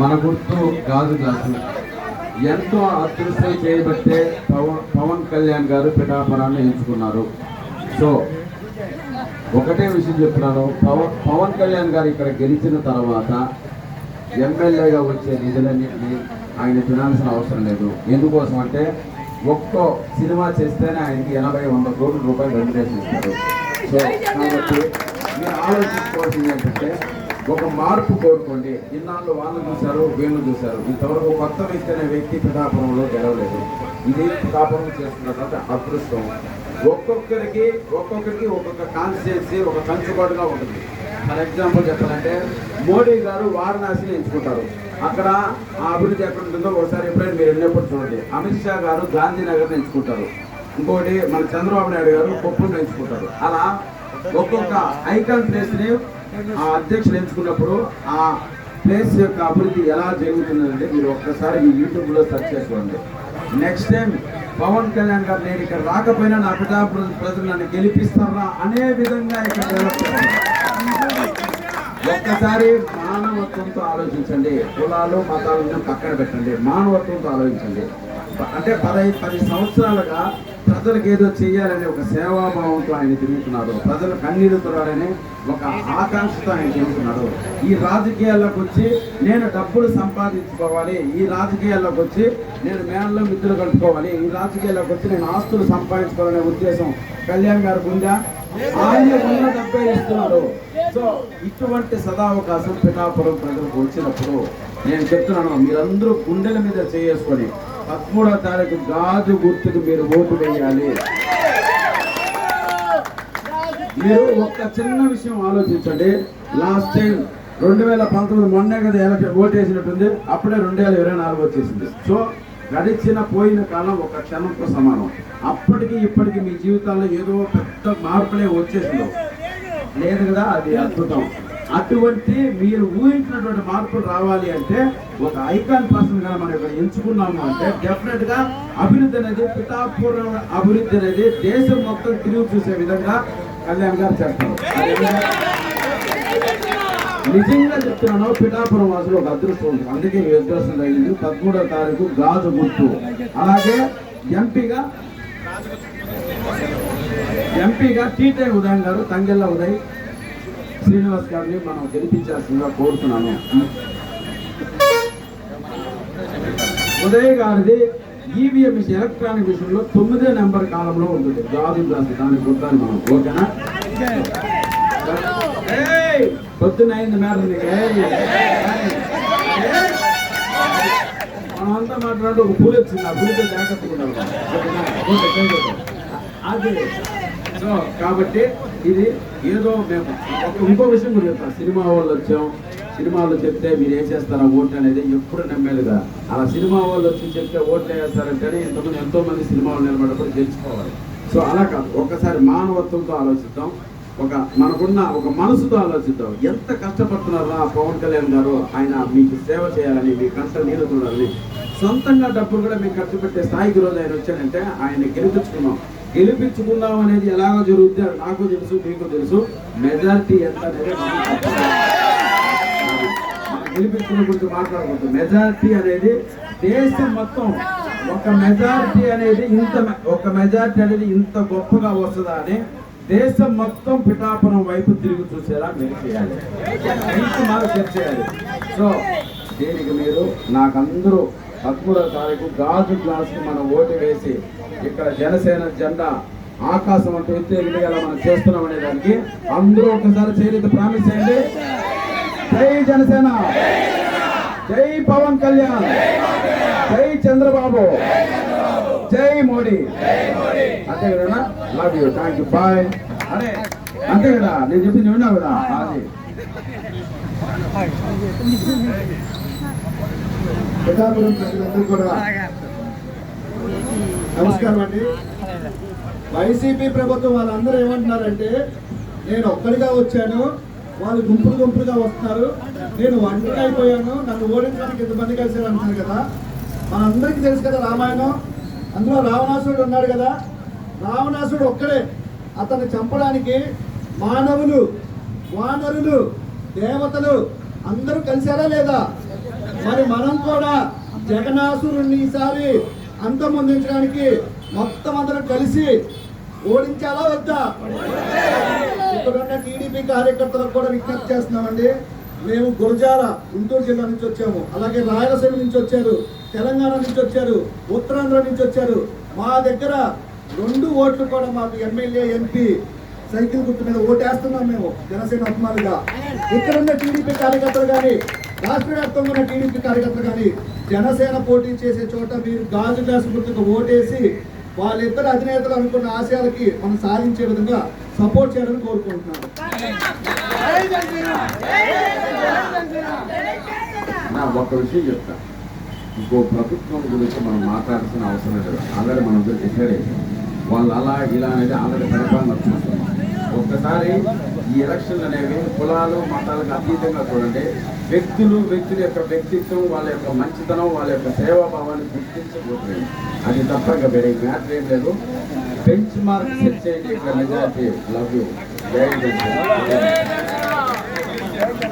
మన గుర్తు గాజు గ్లాసు ఎంతో అదృష్టం చేయబట్టే పవన్ పవన్ కళ్యాణ్ గారు పిఠాపురాన్ని ఎంచుకున్నారు. సో ఒకటే విషయం చెప్తున్నాను. పవన్ పవన్ కళ్యాణ్ గారు ఇక్కడ గెలిచిన తర్వాత ఎమ్మెల్యేగా వచ్చే నిధులన్నింటినీ ఆయన తినాల్సిన అవసరం లేదు. ఎందుకోసం అంటే ఒక్కో సినిమా చేస్తేనే ఆయనకి ఎనభై వంద కోట్ల రూపాయలు రెమ్యునేషన్ ఇస్తారు. సో కాబట్టి మీరు ఆలోచించుకోవాల్సింది ఏంటంటే ఒక మార్పు కోరుకోండి. ఇన్నాళ్ళు వాళ్ళు చూశారు వీళ్ళు చూశారు. ఇంతవరకు కొత్త వ్యక్తి అనే వ్యక్తి పిఠాపురంలో గెలవలేదు. ఇది పిఠాపురం చేస్తున్నటువంటి అదృష్టం. ఒక్కొక్కరికి ఒక్కొక్కరికి ఒక్కొక్క కాన్స్టిట్యున్సీ ఒక కంచుబాటుగా ఉంటుంది. ఫర్ ఎగ్జాంపుల్ చెప్పాలంటే మోడీ గారు వారణాసిని ఎంచుకుంటారు. అక్కడ ఆ అభివృద్ధి ఎక్కడ ఉంటుందో ఒకసారి ఎప్పుడైనా మీరు వెళ్ళినప్పుడు చూడండి. అమిత్ షా గారు గాంధీనగర్ని ఎంచుకుంటారు. ఇంకోటి మన చంద్రబాబు నాయుడు గారు కొప్పును ఎంచుకుంటారు. అలా ఒక్కొక్క ఐకాన్ ప్లేస్ని ఆ అధ్యక్షులు ఎంచుకున్నప్పుడు ఆ ప్లేస్ యొక్క అభివృద్ధి ఎలా జరుగుతుందంటే మీరు ఒక్కసారి ఈ యూట్యూబ్లో సెర్చ్ చేసుకోండి. నెక్స్ట్ టైం పవన్ కళ్యాణ్ గారు నేను ఇక్కడ రాకపోయినా నా పితా ప్రజలు నన్ను గెలిపిస్తారా అనే విధంగా ఇక్కడ ఒక్కసారి మానవత్వంతో ఆలోచించండి. కులాలు మతాలను పక్కన పెట్టండి. మానవత్వంతో ఆలోచించండి. అంటే పదహైదు పది సంవత్సరాలుగా ప్రజలకు ఏదో చేయాలనే ఒక సేవాభావంతో ఆయన తిరుగుతున్నాడు. ప్రజల కన్నీరు తురాలని ఒక ఆకాంక్షతో ఆయన తిరుగుతున్నాడు. ఈ రాజకీయాల్లోకి వచ్చి నేను డబ్బులు సంపాదించుకోవాలి. ఈ రాజకీయాల్లోకి వచ్చి నేను మేనలో మిత్రులు కలుపుకోవాలి. ఈ రాజకీయాల్లోకి వచ్చి నేను ఆస్తులు సంపాదించుకోవాలనే ఉద్దేశం కళ్యాణ్ గారికి ఉందా? ఆయన ఉన్న డబ్బే ఇస్తున్నారు సో ఇటువంటి సదావకాశం పిఠాపురం ప్రజలకు వచ్చినప్పుడు నేను చెప్తున్నాను మీరందరూ గుండెల మీద చేసుకొని పదమూడో తారీఖు గాజు గుర్తుకు మీరు ఓటు వేయాలి. మీరు ఒక్క చిన్న విషయం ఆలోచించండి. లాస్ట్ టైం రెండు వేల పంతొమ్మిది మొన్నే కదా ఎలక్షన్ ఓటు వేసినట్టుంది. అప్పుడే రెండు వేల ఇరవై నాలుగు వచ్చేసింది. సో గడిచిన పోయిన కాలం ఒక క్షణంతో సమానం. అప్పటికి ఇప్పటికి మీ జీవితాల్లో ఏదో పెద్ద మార్పులే వచ్చేసిందో లేదు కదా? అది అద్భుతం. అటువంటి మీరు ఊహించినటువంటి మార్పులు రావాలి అంటే ఒక ఐకాన్ పర్సన్గా మనం ఇక్కడ ఎంచుకున్నాము అంటే డెఫినెట్గా అభివృద్ధి అనేది పితాపూర్ణ అభివృద్ధి అనేది దేశం మొత్తం తిరిగి చూసే విధంగా కళ్యాణ్ గారు చేస్తారు. నిజంగా చెప్తున్నాను పిఠాపురం వాసులు ఒక అదృష్టం ఉంది. అందుకే ఈ అదృష్టం తగిలింది. పదమూడవ తారీఖు గాజు గుర్తు. అలాగే ఎంపీగా ఎంపీగా టీటే ఉదయం గారు తంగెళ్ళ ఉదయ్ శ్రీనివాస్ గారిని మనం గెలిపించాల్సిందిగా కోరుతున్నాను ఉదయ్ గారిది ఈవీఎం ఎలక్ట్రానిక్ విషయంలో తొమ్మిదో నెంబర్ కాలంలో ఉంటుంది. గాజు దాని దానికి గుర్తాన్ని మనం ఓకేనా? పొద్దున అయింది మేడం మనమంతా మాట్లాడు ఒక పూలు వచ్చింది ఆ పూలతో జాగ్రత్తగా ఉండాలి. అది. సో కాబట్టి ఇది ఏదో మేము ఒక ఇంకో విషయం కూడా చెప్తాం సినిమా వాళ్ళు వచ్చాం సినిమాలో చెప్తే మీరు ఏం చేస్తారా ఓట్లు అనేది ఎప్పుడు నమ్మేదిగా అలా సినిమా వాళ్ళు వచ్చి చెప్తే ఓట్లు వేస్తారంటే ఇంతకుముందు ఎంతో మంది సినిమాలు నిలబడప్పుడు తెలుసుకోవాలి సో అలా కాదు. ఒకసారి మానవత్వంతో ఆలోచిద్దాం. ఒక మనకున్న ఒక మనసుతో ఆలోచిద్దాం. ఎంత కష్టపడుతున్నారా ఆ పవన్ కళ్యాణ్ గారు? ఆయన మీకు సేవ చేయాలని మీ కంట నీళ్ళు చూడాలని సొంతంగా డబ్బులు కూడా మేము ఖర్చు పెట్టే స్థాయికి రోజు ఆయన వచ్చాడంటే ఆయన గెలిపించుకున్నాం. గెలిపించుకుందాం అనేది ఎలాగో జరుగుతుంది నాకు తెలుసు మీకు తెలుసు. మెజారిటీ ఎంత అనేది గెలిపించుకునే గురించి మాట్లాడకూడదు. మెజారిటీ అనేది దేశం మొత్తం ఒక మెజారిటీ అనేది ఇంత ఒక మెజారిటీ అనేది ఇంత గొప్పగా వస్తుందా అని దేశం మొత్తం పిఠాపురం వైపు తిరిగి చూసేలా మీరు చేయాలి. రైతు మాకు చర్చ చేయాలి సో దీనికి మీరు నాకందరూ పదమూడవ తారీఖు గాజు గ్లాస్కి మనం ఓటు వేసి ఇక్కడ జనసేన జెండా ఆకాశం అంటూ ఎత్తే విధంగా మనం చేస్తున్నాం అనే దానికి అందరూ ఒకసారి చేరిత ప్రామిస్ చేయండి. జై జనసేన. జై పవన్ కళ్యాణ్. జై చంద్రబాబు. జై మోడీ. అంతే కదా love you thank you bye అరే అంతే కదా? నేను చెప్పింది విన్నావు కదా? అది పిఠాపురం ప్రజలందరూ కూడా నమస్కారం అండి. వైసీపీ ప్రభుత్వం వాళ్ళందరూ ఏమంటున్నారంటే నేను ఒక్కడిగా వచ్చాను వాళ్ళు గుంపులు గుంపులుగా వస్తున్నారు నేను ఒంటరి అయిపోయాను నన్ను ఓడించడానికి ఇంతమంది కలిసారు అంటున్నారు కదా. మనందరికీ తెలుసు కదా రామాయణం. అందులో రావణాసురుడు ఉన్నాడు కదా. రావణాసురుడు ఒక్కడే. అతన్ని చంపడానికి మానవులు వానరులు దేవతలు అందరూ కలిసారా లేదా? మరి మనం కూడా జగనాసురుణ్ణి ఈసారి అంతమొందించడానికి మొత్తం అందరం కలిసి ఓడించాలా వద్దా? ఇక్కడున్న టీడీపీ కార్యకర్తలకు కూడా విజ్ఞప్తి చేస్తున్నామండి. మేము గురజాల గుంటూరు జిల్లా నుంచి వచ్చాము. అలాగే రాయలసీమ నుంచి వచ్చారు. తెలంగాణ నుంచి వచ్చారు. ఉత్తరాంధ్ర నుంచి వచ్చారు. మా దగ్గర రెండు ఓట్లు కూడా మాకు ఎమ్మెల్యే ఎంపీ సైకిల్ గుర్తు మీద ఓటేస్తున్నాం మేము. జనసేన అభిమానులుగా. ఇక్కడున్న టీడీపీ కార్యకర్తలు కానీ రాష్ట్ర వ్యాప్తంగా ఉన్న టీడీపీ కార్యకర్తలు కానీ జనసేన పోటీ చేసే చోట మీరు గాజు గ్లాసు గుర్తుకు ఓటేసి వాళ్ళిద్దరు అధినేతలు అనుకున్న ఆశయాలకి మనం సాధించే విధంగా సపోర్ట్ చేయాలని కోరుకుంటున్నాను. నా ఒక్క విషయం చెప్తా. ఇంకో ప్రభుత్వం గురించి మనం మాట్లాడాల్సిన అవసరం లేదు. ఆల్రెడీ మనం డిసైడ్ అయ్యాం వాళ్ళు అలా ఇలా అనేది ఆల్రెడీ పరిపాలన చూస్తున్నాం ఒక్కసారి ఈ ఎలక్షన్లు అనేవి కులాలు మతాలకు అతీతంగా చూడండి. వ్యక్తులు వ్యక్తుల యొక్క వ్యక్తిత్వం వాళ్ళ యొక్క మంచితనం వాళ్ళ యొక్క సేవాభావాన్ని గుర్తించబోతుంది అది తప్ప ఇంకా వేరే మ్యాటర్ ఏం లేదు. బెంచ్ మార్క్ సెట్ చేయండి. ఇక్కడ మెజార్టీ లవ్ యూ జై